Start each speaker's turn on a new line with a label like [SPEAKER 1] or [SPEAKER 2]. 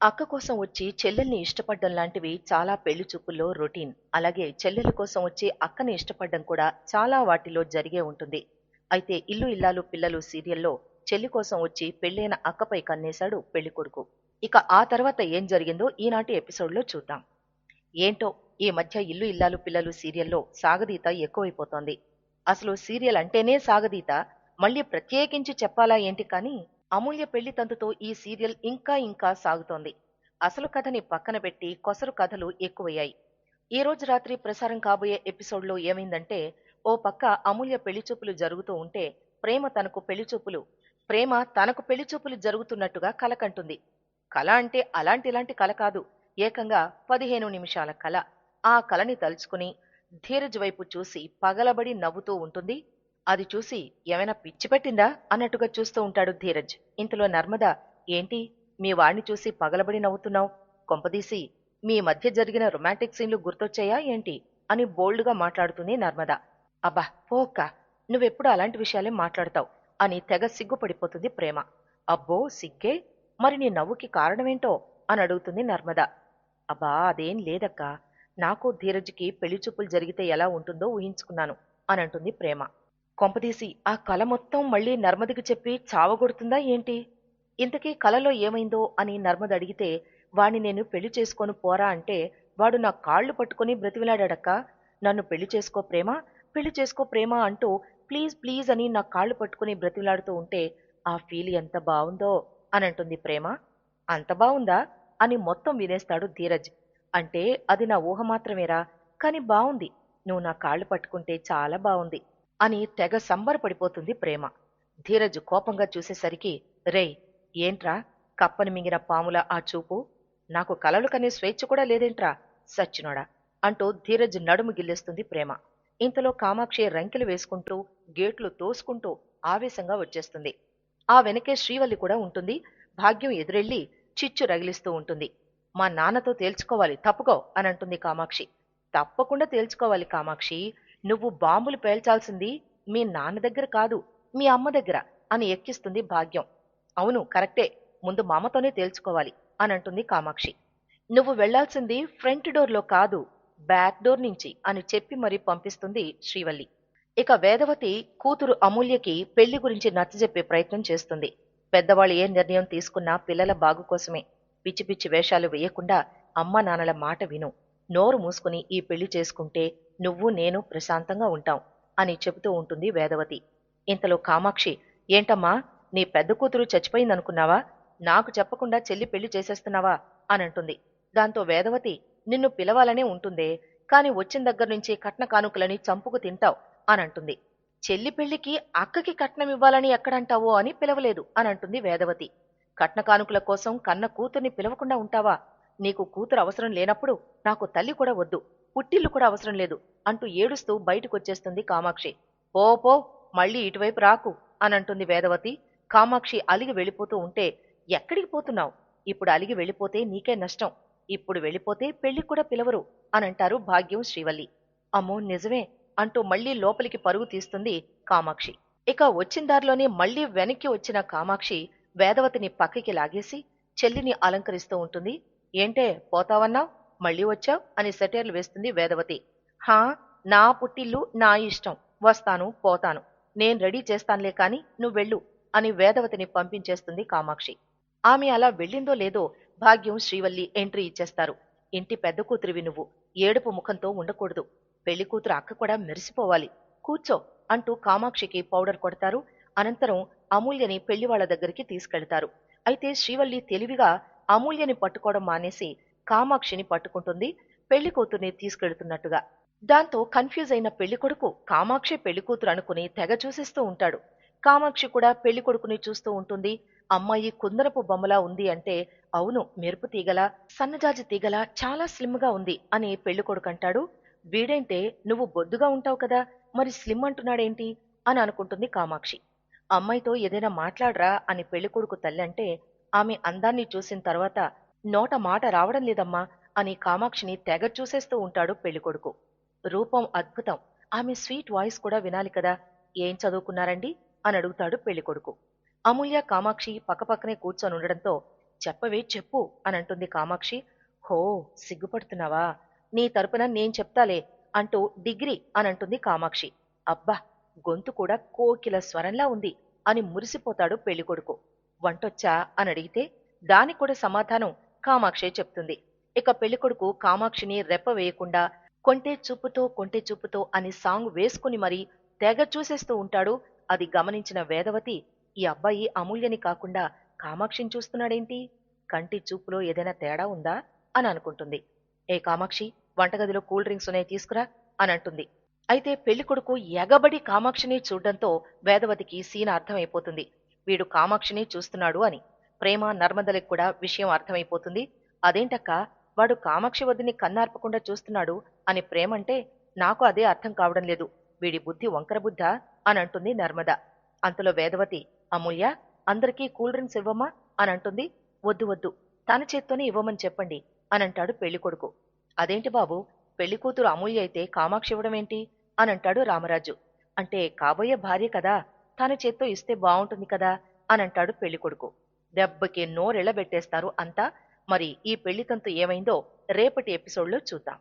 [SPEAKER 1] అక్క కోసం వచ్చి చెల్లెల్ని ఇష్టపడ్డం లాంటివి చాలా పెళ్ళి చూపుల్లో రొటీన్. అలాగే చెల్లెల కోసం వచ్చి అక్కని ఇష్టపడ్డం కూడా చాలా వాటిలో జరిగే ఉంటుంది. అయితే ఇల్లు ఇల్లాలు పిల్లలు సీరియల్లో చెల్లి కోసం వచ్చి పెళ్ళైన అక్కపై కన్నేశాడు పెళ్ళి కొడుకు ఇక ఆ తర్వాత ఏం జరిగిందో ఈనాటి ఎపిసోడ్లో చూద్దాం. ఏంటో ఈ మధ్య ఇల్లు ఇల్లాలు పిల్లలు సీరియల్లో సాగదీత ఎక్కువైపోతోంది. అసలు సీరియల్ అంటేనే సాగదీత మళ్ళీ ప్రత్యేకించి చెప్పాలా ఏంటి కానీ అమూల్య పెళ్ళి తంతుతో ఈ సీరియల్ ఇంకా ఇంకా సాగుతోంది. అసలు కథని పక్కన పెట్టి కొసరు కథలు ఎక్కువయ్యాయి. ఈ రోజు రాత్రి ప్రసారం కాబోయే ఎపిసోడ్లో ఏమైందంటే ఓ పక్క అమూల్య పెళ్ళి చూపులు జరుగుతూ ఉంటే ప్రేమ తనకు పెళ్ళి చూపులు ప్రేమ తనకు పెళ్ళి చూపులు జరుగుతున్నట్టుగా కల కంటుంది. కళ అంటే అలాంటి ఇలాంటి కళ కాదు ఏకంగా పదిహేను నిమిషాల కళ ఆ కళని తలుచుకుని ధీరజ్ వైపు చూసి పగలబడి నవ్వుతూ ఉంటుంది అది చూసి ఏమైనా పిచ్చిపెట్టిందా అన్నట్టుగా చూస్తూ ఉంటాడు ధీరజ్. ఇంతలో నర్మద ఏంటి? మీ వాణ్ణి చూసి పగలబడి నవ్వుతున్నావు? కొంపదీసి మీ మధ్య జరిగిన రొమాంటిక్ సీన్లు గుర్తొచ్చాయా ఏంటి? అని బోల్డ్గా మాట్లాడుతుంది నర్మద. అబ్బా పోక్క! నువ్వెప్పుడు అలాంటి విషయాలే మాట్లాడతావు అని తెగ సిగ్గుపడిపోతుంది ప్రేమ. అబ్బో సిగ్గే? మరి నీ నవ్వుకి కారణమేంటో? అని అడుగుతుంది నర్మద. అబ్బా అదేం లేదక్కా. నాకు ధీరజ్కి పెళ్ళి చూపులు జరిగితే ఎలా ఉంటుందో ఊహించుకున్నాను అని అంటుంది ప్రేమ. కొంపదీసి ఆ కల మొత్తం మళ్ళీ నర్మదికి చెప్పి చావగొడుతుందా ఏంటి? ఇంతకీ కలలో ఏమైందో? అని నర్మద అడిగితే వాణ్ణి నేను పెళ్ళి చేసుకొని పోరా అంటే వాడు నా కాళ్ళు పట్టుకుని బ్రతిమిలాడాడక్క. నన్ను పెళ్ళి చేసుకో ప్రేమ? పెళ్ళి చేసుకో ప్రేమ అంటూ ప్లీజ్ ప్లీజ్ అని నా కాళ్ళు పట్టుకుని బ్రతిమిలాడుతూ ఉంటే ఆ ఫీల్ ఎంత బావుందో అని అంటుంది ప్రేమ. అంత బావుందా? అని మొత్తం వినేస్తాడు ధీరజ్. అంటే అది నా ఊహ మాత్రమేరా. కాని బావుంది. నువ్వు నా కాళ్ళు పట్టుకుంటే చాలా బావుంది. అని తెగ సంబరపడిపోతుంది ప్రేమ. ధీరజ్ కోపంగా చూసేసరికి రేయ్ ఏంట్రా? కప్పని మింగిన పాముల ఆ చూపు? నాకు కలలు కనే స్వేచ్ఛ కూడా లేదేంట్రా? సచ్చినోడా! అంటూ ధీరజ్ నడుము గిల్లేస్తుంది ప్రేమ. ఇంతలో కామాక్షి రంకెలు వేసుకుంటూ గేట్లు తోసుకుంటూ ఆవేశంగా వచ్చేస్తుంది. ఆ వెనకే శ్రీవల్లి కూడా ఉంటుంది. భాగ్యం ఎదురెళ్ళి చిచ్చు రగిలిస్తూ ఉంటుంది. మా నాన్నతో తేల్చుకోవాలి తప్పుకో అనంటుంది కామాక్షి. తప్పకుండా తేల్చుకోవాలి కామాక్షి. నువ్వు బాంబులు పేల్చాల్సింది మీ నాన్న దగ్గర కాదు మీ అమ్మ దగ్గర అని ఎక్కిస్తుంది భాగ్యం. అవును కరెక్టే. ముందు మామతోనే తేల్చుకోవాలి అని అంటుంది కామాక్షి. నువ్వు వెళ్ళాల్సింది ఫ్రంట్ డోర్లో కాదు బ్యాక్ డోర్ నుంచి అని చెప్పి మరీ పంపిస్తుంది శ్రీవల్లి. ఇక వేదవతి కూతురు అమూల్యకి పెళ్ళి గురించి నచ్చజెప్పే ప్రయత్నం చేస్తుంది. పెద్దవాళ్ళు ఏ నిర్ణయం తీసుకున్నా పిల్లల బాగు కోసమే. పిచ్చి పిచ్చి వేషాలు వేయకుండా అమ్మ నాన్నల మాట విను. నోరు మూసుకుని ఈ పెళ్ళి చేసుకుంటే నువ్వు నేను ప్రశాంతంగా ఉంటాం అని చెబుతూ ఉంటుంది వేదవతి. ఇంతలో కామాక్షి ఏంటమ్మా నీ పెద్ద కూతురు చచ్చిపోయిందనుకున్నావా? నాకు చెప్పకుండా చెల్లి పెళ్ళి చేసేస్తున్నావా? అని అంటుంది దాంతో వేదవతి నిన్ను పిలవాలనే ఉంటుందే కాని వచ్చిన దగ్గర నుంచి కట్న కానుకలని చంపుకు తింటావు అని అంటుంది చెల్లి పెళ్ళికి అక్కకి కట్నం ఇవ్వాలని ఎక్కడంటావో అని పిలవలేదు అని అంటుంది వేదవతి. కట్న కానుకల కోసం కన్న కూతుర్ని పిలవకుండా ఉంటావా? నీకు కూతురు అవసరం లేనప్పుడు నాకు తల్లి కూడా వద్దు పుట్టిల్లు కూడా అవసరం లేదు అంటూ ఏడుస్తూ బయటకొచ్చేస్తుంది కామాక్షి. పో పో మళ్ళీ ఇటువైపు రాకు అనంటుంది వేదవతి. కామాక్షి అలిగి వెళ్ళిపోతూ ఉంటే ఎక్కడికి పోతున్నావు? ఇప్పుడు అలిగి వెళ్ళిపోతే నీకే నష్టం ఇప్పుడు వెళ్ళిపోతే పెళ్ళి కూడా పిలవరు అనంటారు భాగ్యం శ్రీవల్లి. అమ్మో నిజమే అంటూ మళ్ళీ లోపలికి పరుగు తీస్తుంది కామాక్షి. ఇక వచ్చిన దారిలోనే మళ్ళీ వెనక్కి వచ్చిన కామాక్షి వేదవతిని పక్కకి లాగేసి చెల్లిని అలంకరిస్తూ ఉంటుంది. ఏంటే పోతావన్నావ్? మళ్ళీ వచ్చావ్? అని సెటైర్లు వేస్తుంది వేదవతి. హా నా పుట్టిల్లు నా ఇష్టం. వస్తాను పోతాను. నేను రెడీ చేస్తానులే కాని నువ్వు వెళ్ళు అని వేదవతిని పంపించేస్తుంది కామాక్షి. ఆమె అలా వెళ్ళిందో లేదో భాగ్యం శ్రీవల్లి ఎంట్రీ ఇచ్చేస్తారు. ఇంటి పెద్ద కూతురివి నువ్వు. ఏడుపు ముఖంతో ఉండకూడదు. పెళ్ళి కూతురు అక్క కూడా మెరిసిపోవాలి. కూర్చో అంటూ కామాక్షికి పౌడర్ కొడతారు. అనంతరం అమూల్యని పెళ్ళి వాళ్ళ దగ్గరికి తీసుకెళ్తారు. అయితే శ్రీవల్లి తెలివిగా అమూల్యని పట్టుకోవడం మానేసి కామాక్షిని పట్టుకుంటుంది. పెళ్ళి కూతుర్ని తీసుకెళ్తున్నట్టుగా. దాంతో కన్ఫ్యూజ్ అయిన పెళ్ళి కొడుకు కామాక్షి పెళ్ళి కూతురు అనుకుని తెగ చూసేస్తూ ఉంటాడు. కామాక్షి కూడా పెళ్ళి కొడుకుని చూస్తూ ఉంటుంది. అమ్మాయి కుందరపు బొమ్మలా ఉంది అంటే అవును మెరుపు తీగల సన్నజాజి తీగల చాలా స్లిమ్గా ఉంది అని పెళ్ళి కొడుకు అంటాడు. వీడేంటే నువ్వు బొద్దుగా ఉంటావు కదా మరి స్లిమ్ అంటున్నాడేంటి? అని అనుకుంటుంది కామాక్షి. అమ్మాయితో ఏదైనా మాట్లాడరా అని పెళ్ళి కొడుకు తల్లి అంటే ఆమె అందాన్ని చూసిన తర్వాత నోట మాట రావడం లేదమ్మా అని కామాక్షిని తెగ చూసేస్తూ ఉంటాడు పెళ్ళికొడుకు. రూపం అద్భుతం. ఆమె స్వీట్ వాయిస్ కూడా వినాలి కదా. ఏం చదువుకున్నారండి? అని అడుగుతాడు పెళ్ళికొడుకు. అమూల్య కామాక్షి పక్కపక్కనే కూర్చొని ఉండడంతో చెప్పవే చెప్పు అని అంటుంది కామాక్షి. హో సిగ్గుపడుతున్నావా? నీ తరపున నేను చెప్తాలే అంటూ డిగ్రీ అని అంటుంది కామాక్షి. అబ్బా గొంతు కూడా కోకిల స్వరంలా ఉంది అని మురిసిపోతాడు పెళ్ళికొడుకు వంటొచ్చా అని అడిగితే దానికి కూడా సమాధానం కామాక్షే చెప్తుంది. ఇక పెళ్ళికొడుకు కామాక్షిని రెప్ప వేయకుండా కొంటే చూపుతో కొంటే చూపుతో అని సాంగ్ వేసుకుని మరీ తెగ చూసేస్తూ ఉంటాడు. అది గమనించిన వేదవతి ఈ అబ్బాయి అమూల్యని కాకుండా కామాక్షిని చూస్తున్నాడేంటి? కంటి చూపులో ఏదైనా తేడా ఉందా? అని అనుకుంటుంది. ఏ కామాక్షి వంటగదిలో కూల్ డ్రింక్స్ ఉన్నాయి తీసుకురా అని అంటుంది. అయితే పెళ్ళికొడుకు ఎగబడి కామాక్షిని చూడడంతో వేదవతికి సీన్ అర్థమైపోతుంది. వీడు కామాక్షిని చూస్తున్నాడు అని. ప్రేమ నర్మదలకు కూడా విషయం అర్థమైపోతుంది. అదేంటక్క? వాడు కామాక్షి వదిని కన్నార్పకుండా చూస్తున్నాడు అని ప్రేమంటే నాకు అదే అర్థం కావడం లేదు. వీడి బుద్ధి వంకర బుద్ధా అని అంటుంది నర్మద. అంతలో వేదవతి అమూల్య అందరికీ కూల్ డ్రింక్స్ ఇవ్వమ్మా అని అంటుంది. వద్దు వద్దు తన చేత్తోనే ఇవ్వమని చెప్పండి అని అంటాడు పెళ్ళికొడుకు అదేంటి బాబు పెళ్ళి కూతురు అమూల్య అయితే కామాక్షి ఇవ్వడం ఏంటి అని అంటాడు రామరాజు. అంటే కాబోయే భార్య కదా తన చేత్తో ఇస్తే బావుంటుంది కదా అని అంటాడు పెళ్ళికొడుకు దెబ్బకి నోరెళ్ళబెట్టేస్తారు అంతా. మరి ఈ పెళ్ళితంతు ఏమైందో రేపటి ఎపిసోడ్లో చూద్దాం.